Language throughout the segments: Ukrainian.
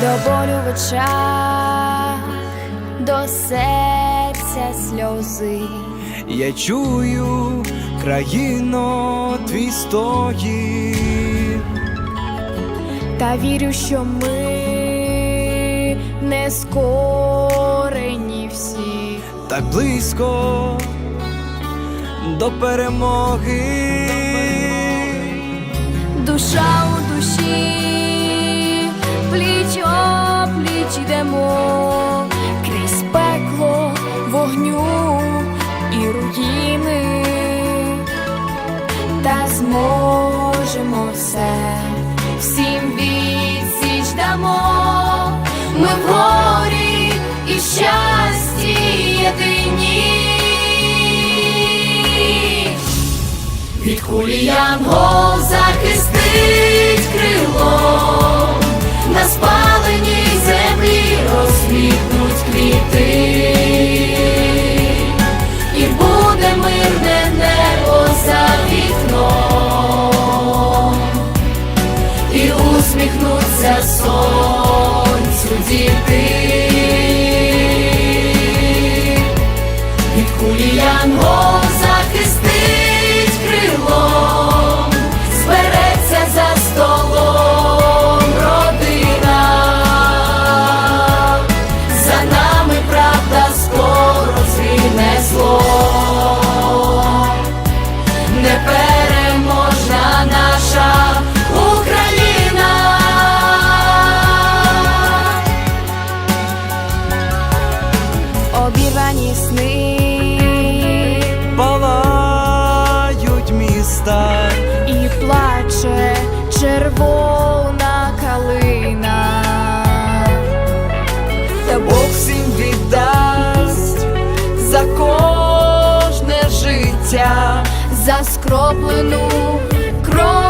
до болю в очах, до серця сльози. Я чую, країно, твій стогін. Та вірю, що ми не скорені всі. так близько до перемоги. Душа у душі, пліч зможемо все, всім відсіч дамо, ми в горі і в щасті єдині. Від кулі янгол захистить крило, на спаленій непереможна наша Україна. Обірвані сни Палають міста, і плаче червона Заскроплену кров.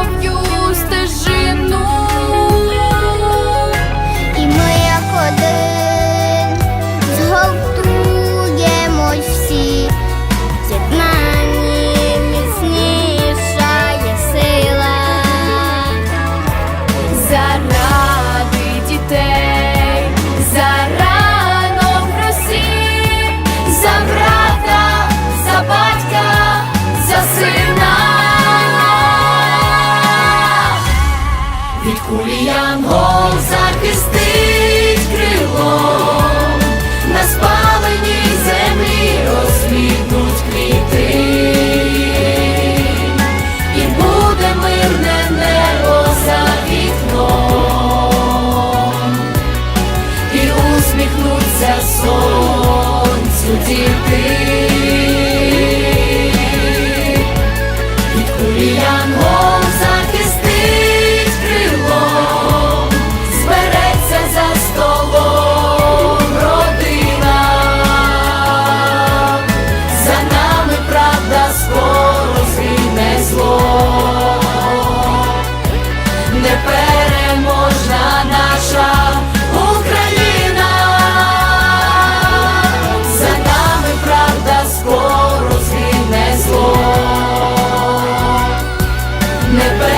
судіти, від куліям. never